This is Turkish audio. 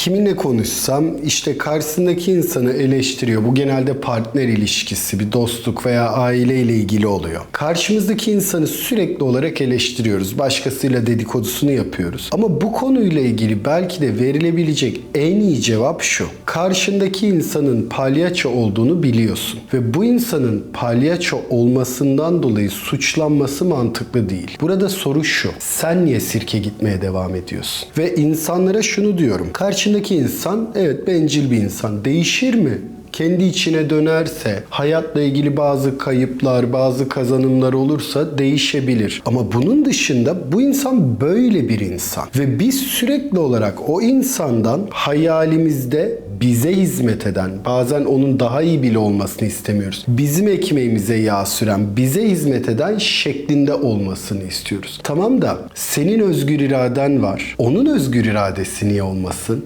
kiminle konuşsam işte karşısındaki insanı eleştiriyor. Bu genelde partner ilişkisi, bir dostluk veya aileyle ilgili oluyor. Karşımızdaki insanı sürekli olarak eleştiriyoruz. Başkasıyla dedikodusunu yapıyoruz. Ama bu konuyla ilgili belki de verilebilecek en iyi cevap şu. Karşındaki insanın palyaço olduğunu biliyorsun ve bu insanın palyaço olmasından dolayı suçlanması mantıklı değil. Burada soru şu. Sen niye sirke gitmeye devam ediyorsun? Ve insanlara şunu diyorum. Karşındaki insan evet bencil bir insan. Değişir mi? kendi içine dönerse, hayatla ilgili bazı kayıplar, bazı kazanımlar olursa değişebilir. Ama bunun dışında bu insan böyle bir insan ve biz sürekli olarak o insandan hayalimizde bize hizmet eden, bazen onun daha iyi bile olmasını istemiyoruz. Bizim ekmeğimize yağ süren, bize hizmet eden şeklinde olmasını istiyoruz. Tamam da senin özgür iraden var. Onun özgür iradesi niye olmasın?